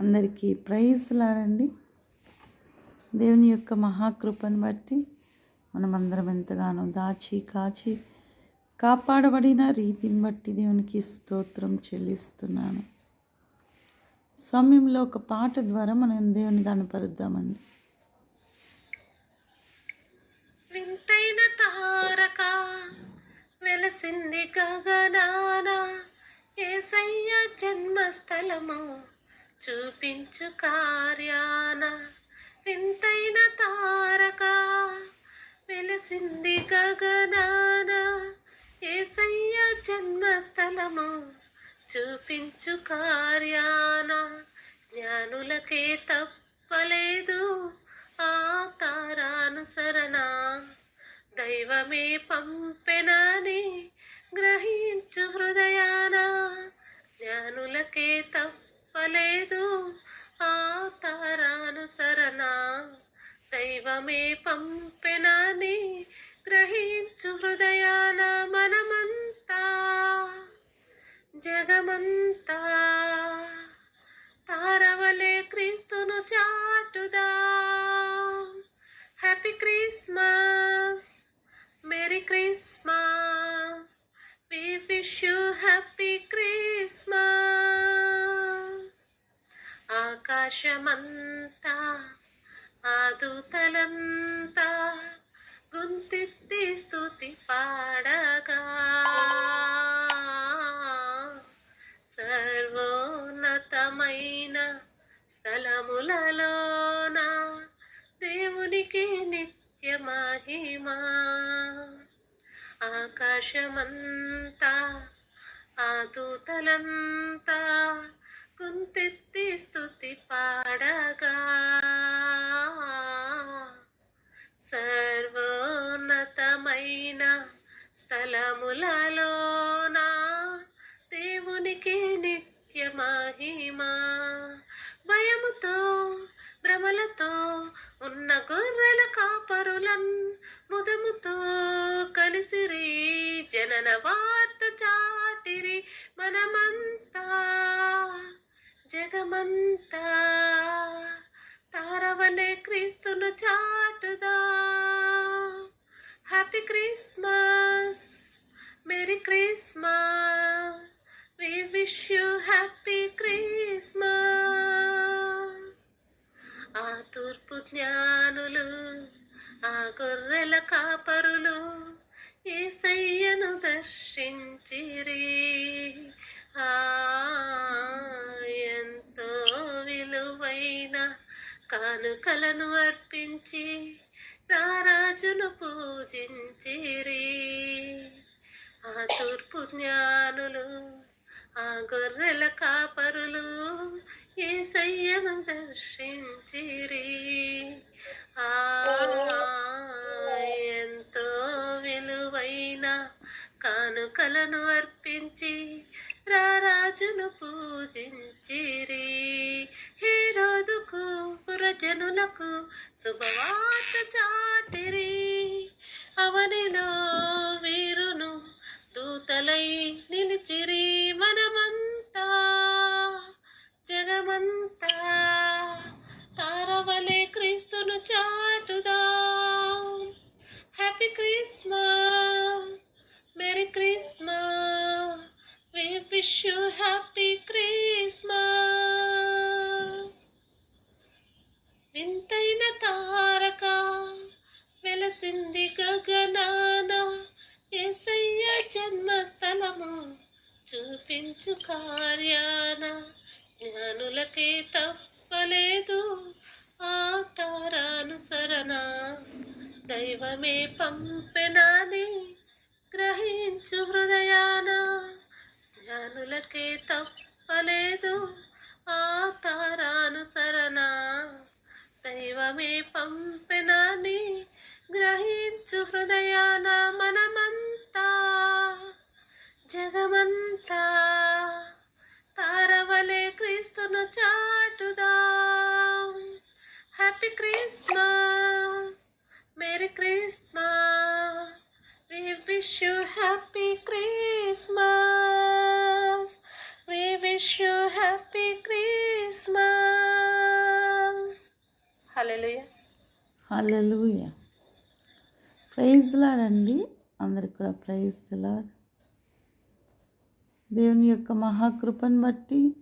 అందరికీ ప్రైజ్ లాడండి దేవుని యొక్క మహాకృపను బట్టి మనమందరం ఎంతగానో దాచి కాచి కాపాడబడిన రీతిని బట్టి దేవునికి స్తోత్రం చెల్లిస్తున్నాను. సమయంలో ఒక పాట ద్వారా మనం దేవుని కనపరుద్దామండి. వింతైన తారక వెలసింది గగనాన ఏసయ్య జన్మస్థలము? చూపించు కార్యాన. వింతైన తారక. వెలసింది గగనాన. ఏసయ్య జన్మస్థలము. చూపించు కార్యాన. జ్ఞానులకే తప్పలేదు ఆ తారానుసరణ. దైవమే పంపెనని గ్రహించు హృదయాన. జ్ఞానులకే తప్పలేదు ఆ తారానుసరణ దైవమే పంపెనని గ్రహించు హృదయాన మనమంతా. జగమంతా. తారవలే క్రీస్తును చాటుదా. Happy Christmas. Merry Christmas. We wish you happy Christmas ఆకాశమంతా ఆదుతలంతా గుంతెత్తి స్థుతి పాడగా. సర్వోన్నతమైన స్థలములలోన దేవునికి నిత్య మహిమా. ఆకాశమంతా జనన వార్త చాటిరి మనమంతా జగమంతా. తారవనే క్రీస్తును చాటుదా. Happy Christmas merry Christmas. We wish you happy Christmas. ఆ తూర్పు జ్ఞానులు ఆ గొర్రెల కాపరులు ఏసయ్యను దర్శించిరి. ఆ ఎంతో విలువైన కానుకలను అర్పించి రారాజును పూజించిరే. ఆ తూర్పు జ్ఞానులు ఆ గొర్రెల కాపరులు ఏసయ్యను దర్శించిరి. ఆ రారాజును పూజించిరి. హే రోజుకు పురజనులకు శుభవార్త చాటిరి. అవనిలో వీరును దూతలై నిలిచిరి మనమంతా. జగమంతా తారవలే క్రీస్తును చాటుదా. Happy Christmas. Merry Christmas. We wish you happy Christmas. వింతైన తారక వెలసింది గగనాన ఏసయ్య జన్మస్థలము చూపించు కార్యాన. జ్ఞానులకే తప్పలేదు ఆ తారానుసరణ. దైవమే పంపెనాని గ్రహించు హృదయానా. జ్ఞానులకే తప్పలేదు. ఆ తారానుసరణ దైవమే పంపెనాని గ్రహించు హృదయాన మనమంతా. జగమంతా తారవలే క్రీస్తును చాటుదా. Happy Christmas. Hallelujah hallelujah praise లాడండి అందరికి కూడా ప్రైజ్ లాడ్ దేవుని యొక్క మహాకృపను బట్టి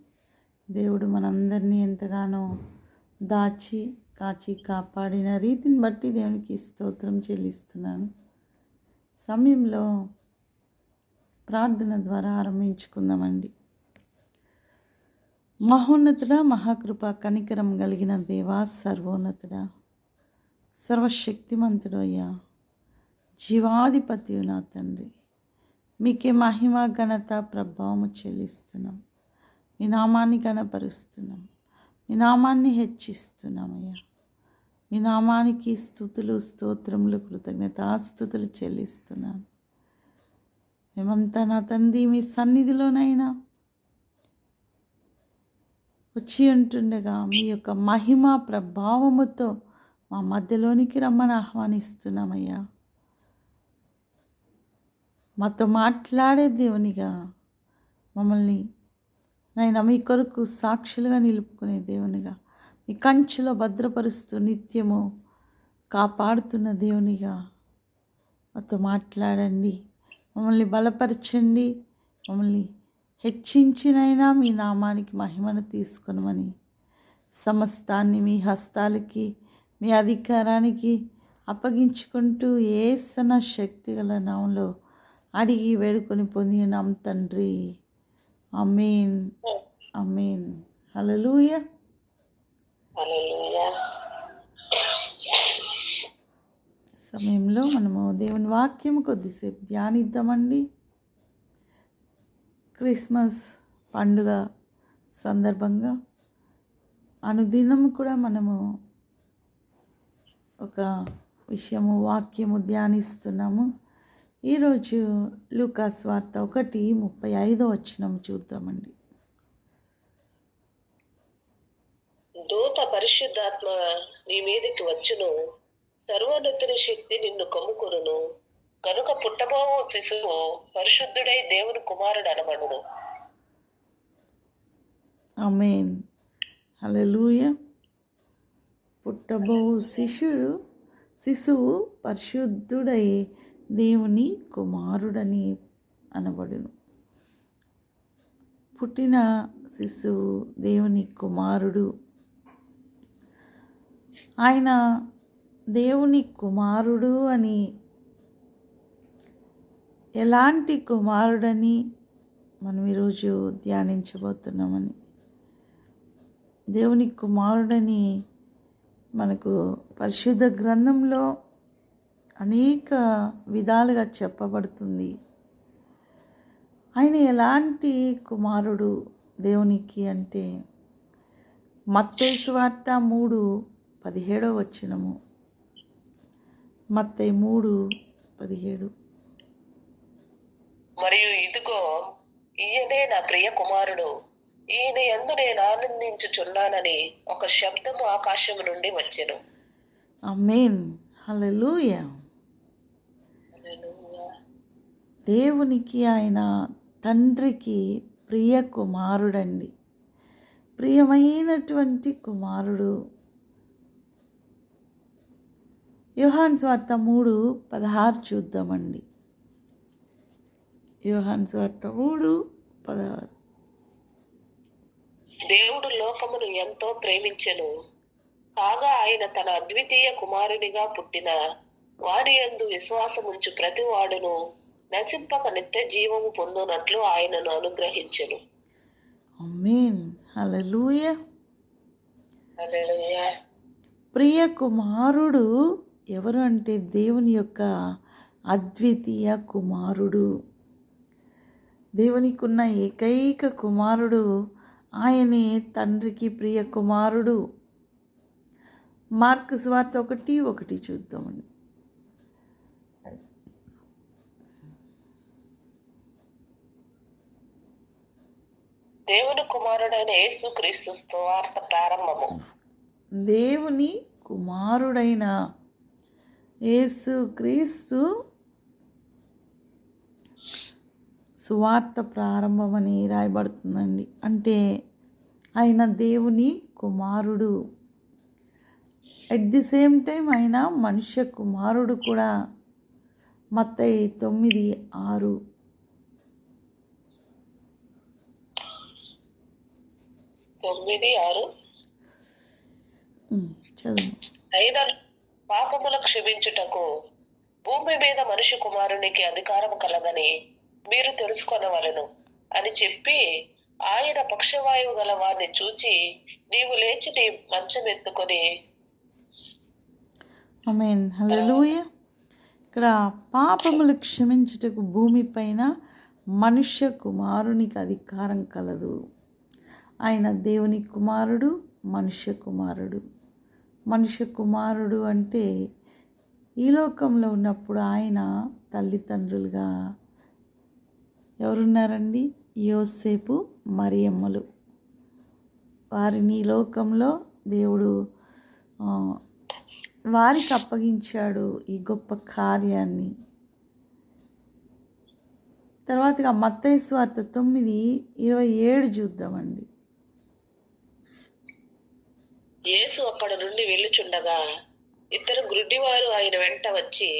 దేవుడు మనందరినీ ఎంతగానో దాచి కాచి కాపాడిన రీతిని బట్టి దేవునికి స్తోత్రం చెల్లిస్తున్నాను. సమయంలో ప్రార్థన ద్వారా ఆరంభించుకుందామండి. మహోన్నతుడ మహాకృప కనికరం కలిగిన దేవా సర్వోన్నతుడా సర్వశక్తిమంతుడు అయ్యా. జీవాధిపతి నా తండ్రి. మీకే మహిమ ఘనత ప్రభావము చెల్లిస్తున్నాం. మీ నామాన్ని గణపరుస్తున్నాం మీ నామాన్ని హెచ్చిస్తున్నామయ్యా మీ నామానికి స్థుతులు స్తోత్రములు కృతజ్ఞతాస్థుతులు చెల్లిస్తున్నాను. మేమంతా నా తండ్రి మీ సన్నిధిలోనైనా వచ్చి ఉంటుండగా మీ యొక్క మహిమ ప్రభావముతో మా మధ్యలోనికి రమ్మని ఆహ్వానిస్తున్నామయ్యా. మాతో మాట్లాడే దేవునిగా మమ్మల్ని నాయన మీ కొరకు సాక్షులుగా నిలుపుకునే దేవునిగా మీ కంచెలో భద్రపరుస్తూ నిత్యము కాపాడుతున్న దేవునిగా మాతో మాట్లాడండి. మమ్మల్ని బలపరచండి. మమ్మల్ని హెచ్చించినైనా మీ నామానికి మహిమను తీసుకునమని సమస్తాన్ని మీ హస్తాలకి మీ అధికారానికి అప్పగించుకుంటూ ఏసన శక్తి గల నామంలో అడిగి వేడుకొని పొందినాం తండ్రి. అమీన్ అమీన్ హలలుయ సమయంలో మనము దేవుని వాక్యం కొద్దిసేపు ధ్యానిద్దామండి. క్రిస్మస్ పండుగ సందర్భంగా అనుదినం కూడా మనము ఒక విషయము వాక్యము ధ్యానిస్తున్నాము. ఈరోజు లూకాస్ వార్త ఒకటి ముప్పై ఐదో వచ్చినం చూద్దామండి. దూత పరిశుద్ధాత్మ నీ మీదకి వచ్చును. సర్వోన్నతుని శక్తి నిన్ను కమ్ముకొనును. కనుక పుట్టబోవు శిశువు పరిశుద్ధుడై దేవుని కుమారుడు అనబడును. అమేన్ హల్లెలూయ. పుట్టబో శిష్యుడు శిశువు పరిశుద్ధుడై దేవుని కుమారుడని అనబడును. పుట్టిన శిశువు దేవుని కుమారుడు. ఆయన దేవుని కుమారుడు అని ఎలాంటి కుమారుడని మనం ఈరోజు ధ్యానించబోతున్నామని. దేవుని కుమారుడని మనకు పరిశుద్ధ గ్రంథంలో అనేక విధాలుగా చెప్పబడుతుంది. ఆయన ఎలాంటి కుమారుడు దేవునికి అంటే మత్తయి సువార్త మూడు పదిహేడో వచ్చినము మత్తై మూడు పదిహేడు. మరియు ఇదిగో ఈయనే నా ప్రియ కుమారుడు ఈయన ఎందు నేను ఆనందించుచున్నానని ఒక శబ్దము ఆకాశము నుండి వచ్చెను. అమేన్ హల్లెలూయా. దేవునికి ఆయన తండ్రికి ప్రియ కుమారుడండి ప్రియమైనటువంటి కుమారుడు. యోహాన్ స్వార్త మూడు పదహారు చూద్దామండి. యోహాన్ స్వార్త మూడు పదహారు. దేవుడు లోకమును ఎంతో ప్రేమించెను. కాగా ఆయన తన అద్వితీయ కుమారునిగా పుట్టిన. వారి యందు విశ్వాసముంచు ప్రతి వాడును నశింపక నిత్య జీవము పొందునట్లు ఆయనను అనుగ్రహించెను. అమేన్ హల్లెలూయా. హల్లెలూయా. ప్రియ కుమారుడు ఎవరు అంటే దేవుని యొక్క అద్వితీయ కుమారుడు. దేవునికి ఉన్న ఏకైక కుమారుడు ఆయనే తండ్రికి ప్రియ కుమారుడు. మార్క్ స్వార్త ఒకటి ఒకటి చూద్దామండి దేవుని కుమారుడైన యేసు క్రీస్తు సువార్త ప్రారంభము. దేవుని కుమారుడైన యేసు క్రీస్తు సువార్త ప్రారంభమని రాయబడుతుందండి. అంటే ఆయన దేవుని కుమారుడు. అట్ ది సేమ్ టైం ఆయన మనుష్య కుమారుడు కూడా. మత్తయి తొమ్మిది ఆరు. తొమ్మిది ఆరు. చదువు. అయిన పాపముల క్షమించుటకు భూమి మీద మనిషి కుమారునికి అధికారం కలదని మీరు తెలుసుకొనవలను అని చెప్పి ఆయన పక్షవాయువు గల వారిని చూచి నీవు లేచి నీ మంచం ఎత్తుకొని ఇక్కడ పాపములు క్షమించుటకు భూమిపైన మనుష్య కుమారునికి అధికారం కలదు. ఆయన దేవుని కుమారుడు మనుష్య కుమారుడు. మనుష్య కుమారుడు అంటే ఈ లోకంలో ఉన్నప్పుడు ఆయన తల్లిదండ్రులుగా ఎవరున్నారండి? యోసేపు మరియమ్మలు. వారిని లోకంలో దేవుడు వారికి అప్పగించాడు ఈ గొప్ప కార్యాన్ని. తర్వాతగా మత్తయి స్వార్థ తొమ్మిది ఇరవై ఏడు చూద్దామండి. యేసు అక్కడ నుండి వెళ్ళుచుండగా ఇద్దరు గుడ్డివారు ఆయన వెంట వచ్చి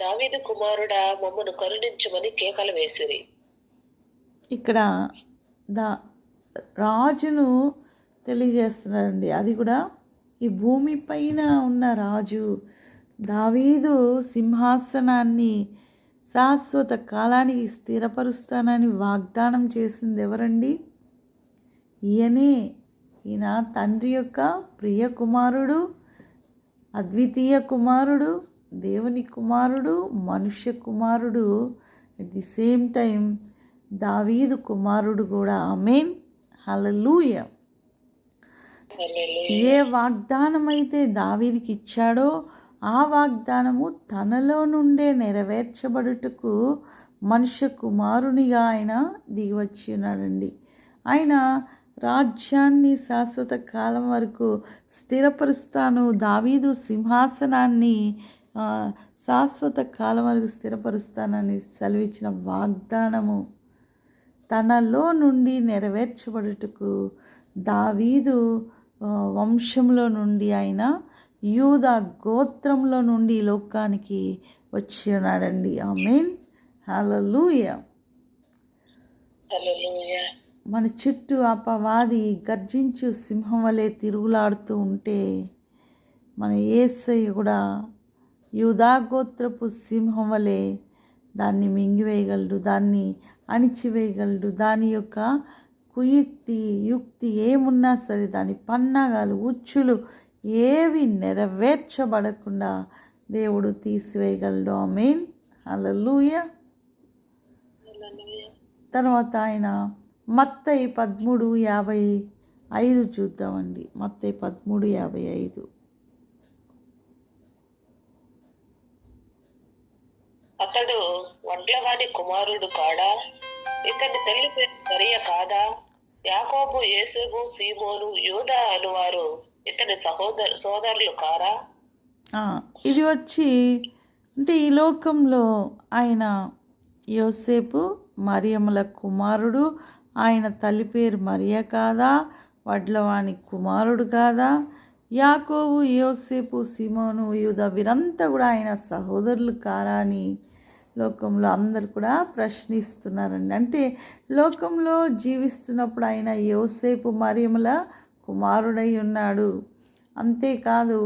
దావీదు కుమారుడా మమ్మను కరుణించుమని కేకలు వేసిరి. ఇక్కడ దా రాజును తెలియజేస్తున్నారండి. అది కూడా ఈ భూమిపైన ఉన్న రాజు దావీదు సింహాసనాన్ని శాశ్వత కాలానికి స్థిరపరుస్తానని వాగ్దానం చేసింది ఎవరండి? ఈయనే ఈయన తండ్రి యొక్క ప్రియ కుమారుడు అద్వితీయ కుమారుడు దేవుని కుమారుడు మనుష్య కుమారుడు. అట్ ది సేమ్ టైం దావీదు కుమారుడు కూడా. అమేన్ హలలుయ. ఏ వాగ్దానం అయితే దావీదికి ఇచ్చాడో ఆ వాగ్దానము తనలో నుండే నెరవేర్చబడుటకు మనుష్య కుమారునిగా ఆయన దిగివచ్చి ఉన్నాడండి. ఆయన రాజ్యాన్ని శాశ్వత కాలం వరకు స్థిరపరుస్తాను దావీదు సింహాసనాన్ని శాశ్వత కాలం వరకు స్థిరపరుస్తానని సెలవిచ్చిన వాగ్దానము. తనలో నుండి నెరవేర్చబడుటకు దావీదు వంశంలో నుండి ఆయన యూద గోత్రంలో నుండి లోకానికి వచ్చి ఉన్నాడండి. ఆమెన్. హల్లెలూయా. హల్లెలూయా. మన చుట్టూ అపవాది గర్జించు సింహం వలె తిరుగులాడుతూ ఉంటే మన ఏసయ్య కూడా యూదాగోత్రపు సింహం వలె దాన్ని మింగివేయగలడు దాన్ని అణిచివేయగలడు. దాని యొక్క కుయుక్తి యుక్తి ఏమున్నా సరే దాని పన్నాగాలు ఉచ్చులు ఏవి నెరవేర్చబడకుండా దేవుడు తీసివేయగలడు. హల్లెలూయా. హల్లెలూయా. తర్వాత ఆయన మత్తయి పదమూడు యాభై ఐదు చూద్దామండి. మత్తయి పదమూడు యాభై ఐదు. అతడు వడ్లవాని కుమారుడు కాడా? ఇతని తల్లి పేరు మరియ కాదా? యాకోబు యేసుబు సీమోను యూదా అనువారు ఇతని సహోదరు సోదరులు కారా? ఇది వచ్చి అంటే ఈ లోకంలో ఆయన యోసేపు మరియముల కుమారుడు ఆయన తల్లి పేరు మరియ కాదా? వడ్లవాని కుమారుడు కాదా? యాకోబు యోసేపు సిమోను యూదా వీరంతా కూడా ఆయన సహోదరులు కారా అని లోకంలో అందరు కూడా ప్రశ్నిస్తున్నారండి. అంటే లోకంలో జీవిస్తున్నప్పుడు ఆయన యోసేపు మరియముల కుమారుడై ఉన్నాడు. అంతేకాదు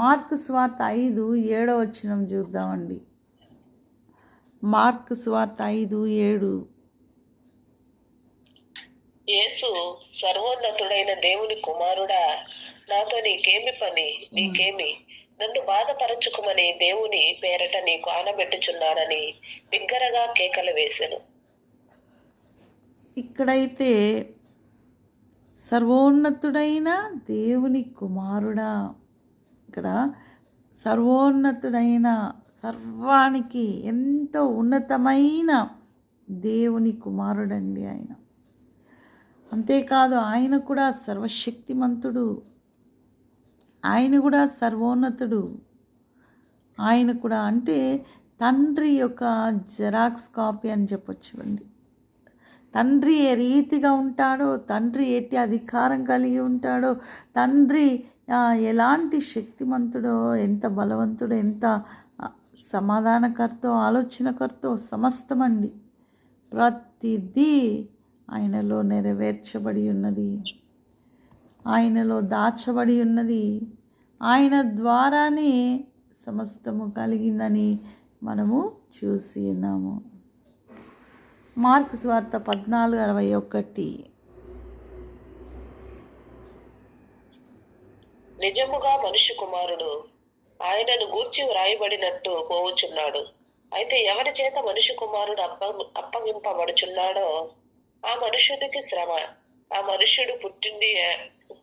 మార్కు స్వార్త ఐదు ఏడో వచ్చినం చూద్దామండి. మార్కు స్వార్త ఐదు ఏడు. యేసు సర్వోన్నతుడైన దేవుని కుమారుడా నాతో నీకేమి పని? నీకేమి? నన్ను బాధపరచుకుమని దేవుని పేరట నీకు ఆనబెట్టుచున్నానని బిగ్గరగా కేకలు వేశాను ఇక్కడైతే సర్వోన్నతుడైన దేవుని కుమారుడా ఇక్కడ సర్వోన్నతుడైన సర్వానికి ఎంతో ఉన్నతమైన దేవుని కుమారుడండి ఆయన. అంతేకాదు ఆయన కూడా సర్వశక్తిమంతుడు. ఆయన కూడా సర్వోన్నతుడు. ఆయన కూడా అంటే తండ్రి యొక్క జెరాక్స్ కాపీ అని చెప్పొచ్చు అండి. తండ్రి ఏ రీతిగా ఉంటాడో తండ్రి ఎట్టి అధికారం కలిగి ఉంటాడో తండ్రి ఎలాంటి శక్తిమంతుడో ఎంత బలవంతుడో ఎంత సమాధానకర్తో ఆలోచనకర్తో సమస్తమండి. ప్రతిదీ ఆయనలో నెరవేర్చబడి ఉన్నది. ఆయనలో దాచబడి ఉన్నది. ఆయన ద్వారానే సమస్తము కలిగిందని మనము చూసి ఉన్నాము. మార్కు స్వార్థ పద్నాలుగు అరవై ఒకటి. నిజముగా మనుష్య కుమారుడు ఆయనను గూర్చి వ్రాయబడినట్టు పోవుచున్నాడు. అయితే ఎవరి చేత మనుష్య కుమారుడు అప్ప అప్పగింపబడుచున్నాడో ఆ మనుష్యుడికి శ్రమ. ఆ మనుష్యుడు పుట్టింది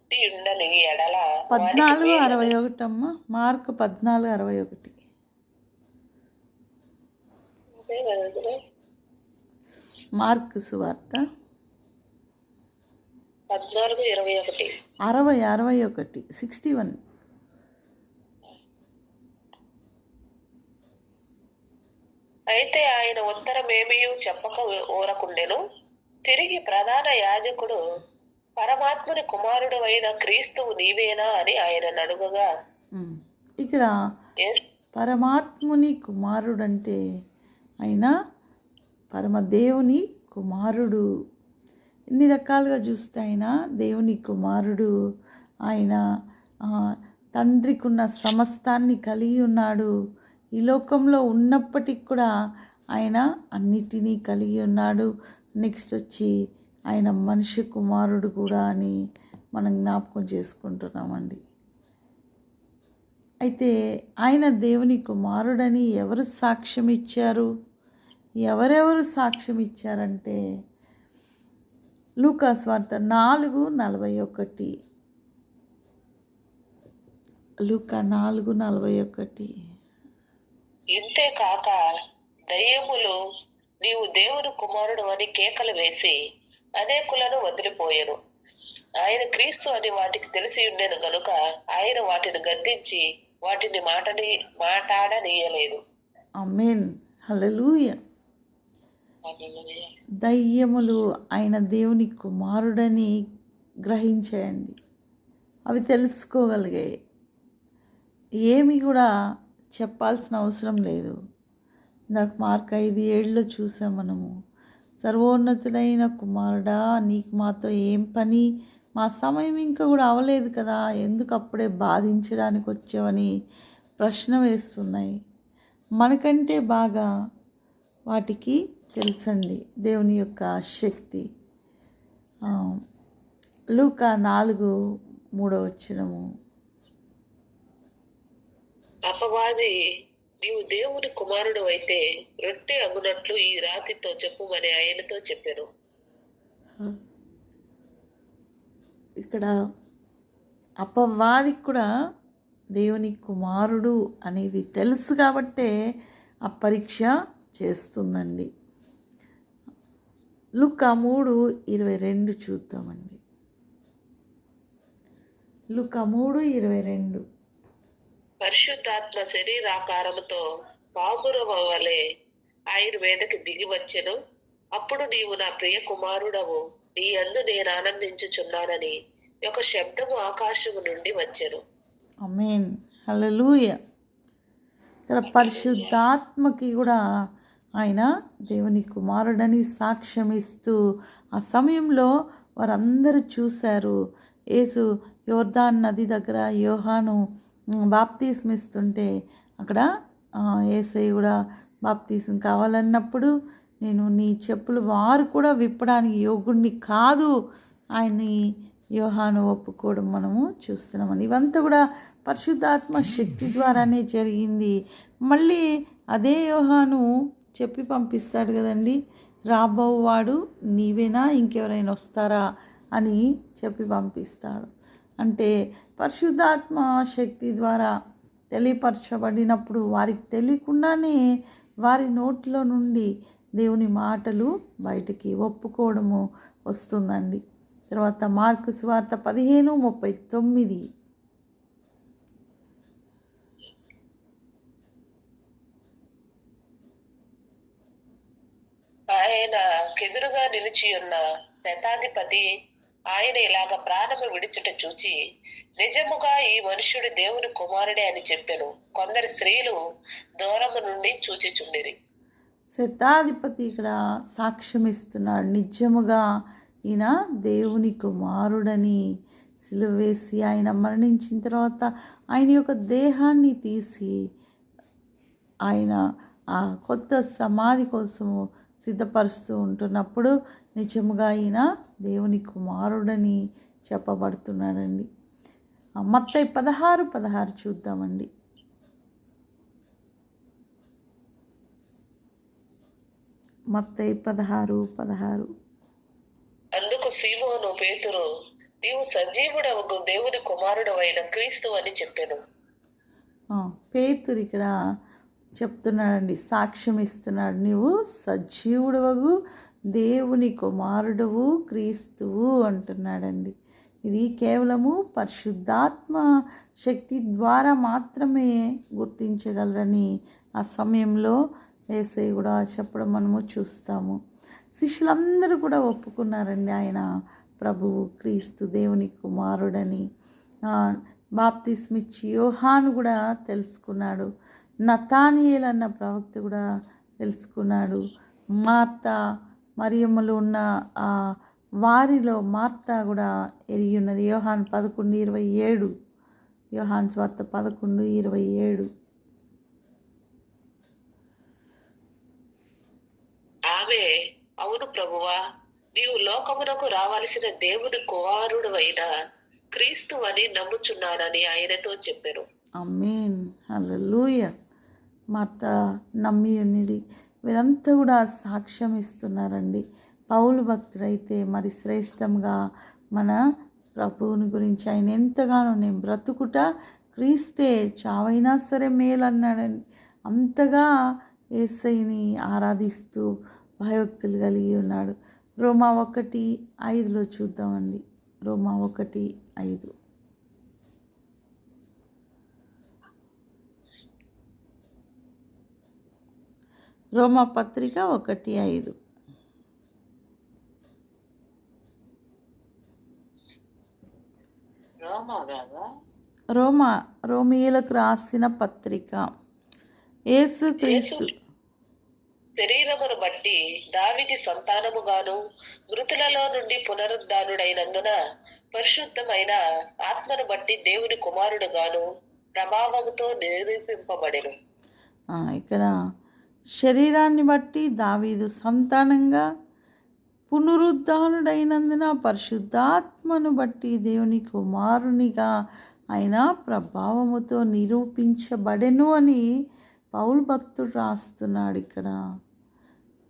పుట్టి ఉండని ఎడల. పద్నాలుగు. అరవై ఒకటి అమ్మ మార్కు పద్నాలుగు అరవై ఒకటి? మార్కు సువార్త. పద్నాలుగు ఇరవై ఒకటి. అరవై అరవై ఒకటి. Sixty one. అయితే ఆయన ఉత్తరమేమీ చెప్పక ఊరకుండెను. తిరిగి ప్రధాన యాజకుడు పరమాత్మని కుమారుడు అయిన క్రీస్తువు నీవేనా అని ఆయన అడుగగా ఇక్కడ పరమాత్ముని కుమారుడంటే ఆయన పరమదేవుని కుమారుడు. ఎన్ని రకాలుగా చూస్తే ఆయన దేవుని కుమారుడు. ఆయన ఆ, తండ్రికి ఉన్న సమస్తాన్ని కలిగి ఉన్నాడు. ఈ లోకంలో ఉన్నప్పటికి కూడా ఆయన అన్నిటినీ కలిగి ఉన్నాడు. నెక్స్ట్ వచ్చి ఆయన మనిషి కుమారుడు కూడా అని మనం జ్ఞాపకం చేసుకుంటున్నామండి. అయితే ఆయన దేవుని కుమారుడని ఎవరు సాక్ష్యం ఇచ్చారు? ఎవరెవరు సాక్ష్యం ఇచ్చారంటే లూకాస్ వార్త నాలుగు నలభై ఒకటి. లూకా నాలుగు నలభై ఒకటి. ఇంతే కాక దయ్యములు నీవు దేవుని కుమారుడు అని కేకలు వేసి అనేకులను వదిలిపోయెను. ఆయన క్రీస్తు అని వాటికి తెలిసి ఉండేను గనుక ఆయన వాటిని గద్దించి వాటిని మాటని మాట్లాడనీయలేదు అమేన్ హల్లెలూయా. దయ్యములు ఆయన దేవుని కుమారుడని గ్రహించేయండి. అవి తెలుసుకోగలిగాయి ఏమి కూడా చెప్పాల్సిన అవసరం లేదు. నాకు మార్క్ ఐదు ఏళ్ళలో చూసాం మనము. సర్వోన్నతుడైన కుమారుడా నీకు మాతో ఏం పని? మా సమయం ఇంకా కూడా అవలేదు కదా ఎందుకు అప్పుడే బాధించడానికి వచ్చావని ప్రశ్న వేస్తున్నాయి. మనకంటే బాగా వాటికి తెలుసండి దేవుని యొక్క శక్తి. లూక లూకా నాలుగు మూడో వచ్చినము అపవాది నీవు దేవుని కుమారుడు అయితే రొట్టె అగునట్లు ఈ రాతితో చెప్పుమని ఆయనతో చెప్పాను. ఇక్కడ అపవాదికి కూడా దేవుని కుమారుడు అనేది తెలుసు కాబట్టే ఆ పరీక్ష చేస్తుందండి. లుక్క మూడు ఇరవై రెండు చూద్దామండి. లుక్క మూడు ఇరవై రెండు. పరిశుద్ధాత్మ శరీరాకారముతో పామురవ వలె ఆయన మీదకి దిగి వచ్చెను. అప్పుడు నీవు నా ప్రియ కుమారుడవు. నీ అందు నేను ఆనందించుచున్నానని ఒక శబ్దము ఆకాశము నుండి వచ్చెను. అమేన్ హల్లెలూయ. ఇక్కడ పరిశుద్ధాత్మకి కూడా ఆయన దేవుని కుమారుడని సాక్ష్యం ఇస్తూ ఆ సమయంలో వారందరూ చూశారు. యేసు యోర్దాన్ నది దగ్గర యోహాను బాప్తీసం ఇస్తుంటే అక్కడ ఏసై కూడా బాప్తీసం కావాలన్నప్పుడు నేను నీ చెప్పులు వారు కూడా విప్పడానికి యోగుణ్ణి కాదు ఆయన్ని యోహాను ఒప్పుకోవడం మనము చూస్తున్నామని ఇవంతా కూడా పరిశుద్ధాత్మ శక్తి ద్వారానే జరిగింది. మళ్ళీ అదే యోహాను చెప్పి పంపిస్తాడు కదండి రాబోవాడు నీవేనా ఇంకెవరైనా వస్తారా అని చెప్పి పంపిస్తాడు. అంటే పరిశుద్ధాత్మ శక్తి ద్వారా తెలియపరచబడినప్పుడు వారికి తెలియకుండానే వారి నోట్లో నుండి దేవుని మాటలు బయటికి ఒప్పుకోవడము వస్తుందండి. తర్వాత మార్కు సువార్త పదిహేను ముప్పై తొమ్మిది. ఆయన కెదురుగా నిలిచి ఉన్న శతాధిపతి ఆయన ఇలాగ ప్రాణము విడిచుట చూచి నిజముగా ఈ మనుష్యుడు దేవుని కుమారుడే అని చెప్పెను. కొందరు స్త్రీలు దూరము నుండి చూచిచుండిరి. శతాధిపతి ఇక్కడ సాక్ష్యం ఇస్తున్నాడు. నిజముగా ఈయన దేవుని కుమారుడని సిలువేసి ఆయన మరణించిన తర్వాత ఆయన యొక్క దేహాన్ని తీసి ఆయన ఆ కొత్త సమాధి కోసము సిద్ధపరుస్తూ ఉంటున్నప్పుడు నిజముగా ఈయన దేవుని కుమారుడని చెప్పబడుతున్నాడండి. ఆ మత్తయి పదహారు పదహారు చూద్దామండి. మత్తయి పదహారు పదహారు. అందుకు సీమోను పేతురు నీవు సజీవుడవగు దేవుని కుమారుడు అయిన క్రీస్తు అని చెప్పెను. పేతురు ఇక్కడ చెప్తున్నాడండి సాక్ష్యం ఇస్తున్నాడు నీవు సజీవుడవగు దేవుని కుమారుడువు క్రీస్తువు అంటున్నాడండి. ఇది కేవలము పరిశుద్ధాత్మ శక్తి ద్వారా మాత్రమే గుర్తించగలరని ఆ సమయంలో ఏసై కూడా చెప్పడం మనము చూస్తాము. శిష్యులందరూ కూడా ఒప్పుకున్నారండి ఆయన ప్రభువు క్రీస్తు దేవుని కుమారుడని. బాప్తిస్మిచ్చి యోహాను కూడా తెలుసుకున్నాడు. నతానియేల్ అన్న ప్రవక్త కూడా తెలుసుకున్నాడు. మాత మరియమ్మలు ఉన్న ఆ వారిలో మార్త కూడా ఎరిగి ఉన్నది యోహాన్ పదకొండు ఇరవై ఏడు. యోహాన్ స్వార్త పదకొండు ఇరవై ఏడు. ఆమె అవును ప్రభువా నీవు లోకమునకు రావలసిన దేవుని కుమారుడు అయిన క్రీస్తు అని నమ్ముచున్నానని ఆయనతో చెప్పెను. అమ్మేన్ హల్లెలూయ. మార్త నమ్మి ఉన్నది వీరంతా కూడా సాక్ష్యం ఇస్తున్నారండి. పౌలు భక్తుడైతే మరి శ్రేష్టంగా మన ప్రభువుని గురించి ఆయన ఎంతగానో నేను బ్రతుకుట క్రీస్తే చావైనా సరే మేలన్నాడని అంతగా ఏసైని ఆరాధిస్తూ భయభక్తులు కలిగి ఉన్నాడు. రోమా ఒకటి ఐదులో చూద్దామండి. రోమా ఒకటి ఐదు. రోమా పత్రిక ఒకటి ఐదు. రోమా రోమియోలకు రాసిన పత్రిక. యేసు క్రీస్తు శరీరమును బట్టి దావిది సంతానముగాను మృతులలో నుండి పునరుద్ధానుడైనందున పరిశుద్ధమైన ఆత్మను బట్టి దేవుని కుమారుడుగాను ప్రభావముతో నిరూపింపబడెను. ఇక్కడ శరీరాన్ని బట్టి దావీదు సంతానంగా పునరుద్ధానుడైనందున పరిశుద్ధాత్మను బట్టి దేవుని కుమారునిగా ఆయన ప్రభావముతో నిరూపించబడెను అని పౌలు భక్తుడు రాస్తున్నాడు ఇక్కడ.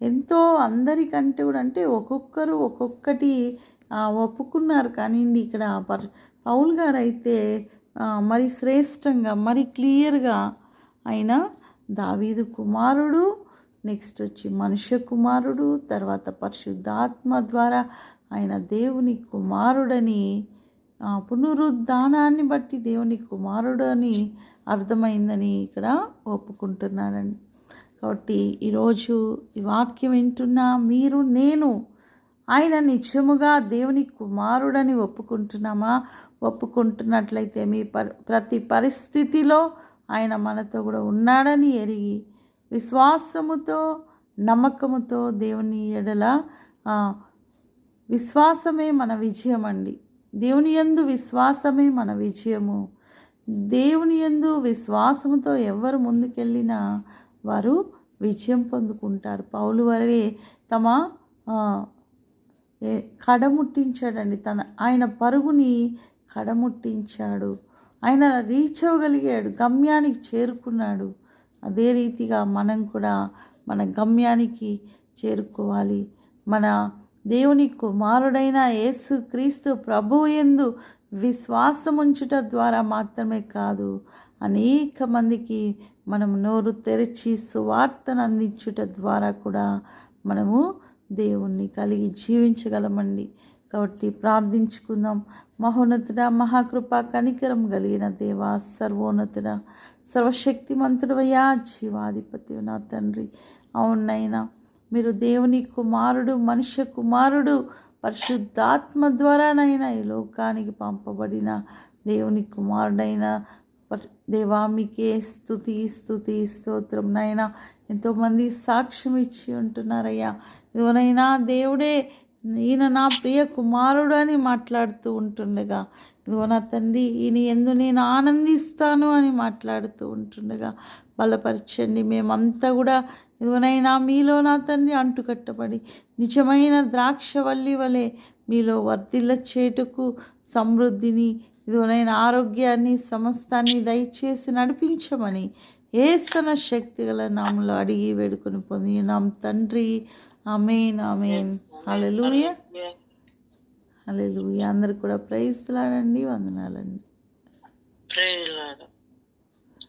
ఎంతో అందరికంటే కూడా అంటే ఒక్కొక్కరు ఒక్కొక్కటి ఒప్పుకున్నారు. కానివ్వండి ఇక్కడ పర్ పౌల్ గారు అయితే మరి శ్రేష్టంగా మరి క్లియర్గా ఆయన దావీదు కుమారుడు నెక్స్ట్ వచ్చి మనుష్య కుమారుడు తర్వాత పరిశుద్ధాత్మ ద్వారా ఆయన దేవుని కుమారుడని ఆ, పునరుద్ధానాన్ని బట్టి దేవుని కుమారుడు అని అర్థమైందని ఇక్కడ ఒప్పుకుంటున్నాడండి. కాబట్టి ఈరోజు ఈ వాక్యం వింటున్న మీరు నేను ఆయన నిత్యముగా దేవుని కుమారుడని ఒప్పుకుంటున్నామా? ఒప్పుకుంటున్నట్లయితే మీ పరి ప్రతి పరిస్థితిలో ఆయన మనతో కూడా ఉన్నాడని ఎరిగి విశ్వాసముతో నమ్మకముతో దేవుని ఎడల విశ్వాసమే మన విజయం అండి దేవుని యందు విశ్వాసమే మన విజయము. దేవుని యందు విశ్వాసముతో ఎవరు ముందుకెళ్ళినా వారు విజయం పొందుకుంటారు. పౌలు వారే తమ కడముట్టించాడండి. తన ఆయన పరుగుని కడముట్టించాడు. ఆయన రీచ్ అవ్వగలిగాడు గమ్యానికి చేరుకున్నాడు. అదే రీతిగా మనం కూడా మన గమ్యానికి చేరుకోవాలి. మన దేవుని కుమారుడైన యేసు క్రీస్తు ప్రభువు విశ్వాసం విశ్వాసముంచుట ద్వారా మాత్రమే కాదు అనేక మందికి మనం నోరు తెరిచి సువార్తను అందించుట ద్వారా కూడా మనము దేవుణ్ణి కలిగి జీవించగలమండి. కాబట్టి ప్రార్థించుకుందాం. మహోన్నతుడ మహాకృప కనికరం కలిగిన దేవా సర్వోన్నతుడ సర్వశక్తిమంతుడవయ్యా జీవాధిపతి నా తండ్రి. అవునైనా మీరు దేవుని కుమారుడు మనుష్య కుమారుడు పరిశుద్ధాత్మ ద్వారానైనా ఈ లోకానికి పంపబడిన దేవుని కుమారుడైన పర్- దేవా మీకే స్థుతి స్థుతి స్తోత్రం నాయన ఎంతోమంది సాక్ష్యం ఇచ్చి ఉంటున్నారయ్యా. ఇవనైనా దేవుడే ఈయన నా ప్రియ కుమారుడు అని మాట్లాడుతూ ఉంటుండగా ఇదిగో నా తండ్రి ఈయన ఎందు నేను ఆనందిస్తాను అని మాట్లాడుతూ ఉంటుండగా బలపరచండి మేమంతా కూడా ఇదిగోనైనా మీలో నా తండ్రి అంటుకట్టబడి నిజమైన ద్రాక్షవల్లి వలె మీలో వర్తిల్ల చేటుకు సమృద్ధిని ఇదిగోనైనా ఆరోగ్యాన్ని సమస్తాన్ని దయచేసి నడిపించమని ఏసన శక్తి గల నామలో అడిగి వేడుకొని పొందినాం తండ్రి. అమేన్ అమేన్ హల్లెలూయా హల్లెలూయా అందరు కూడా ప్రైజ్లాడండి వందనాలండి. ప్రేయర్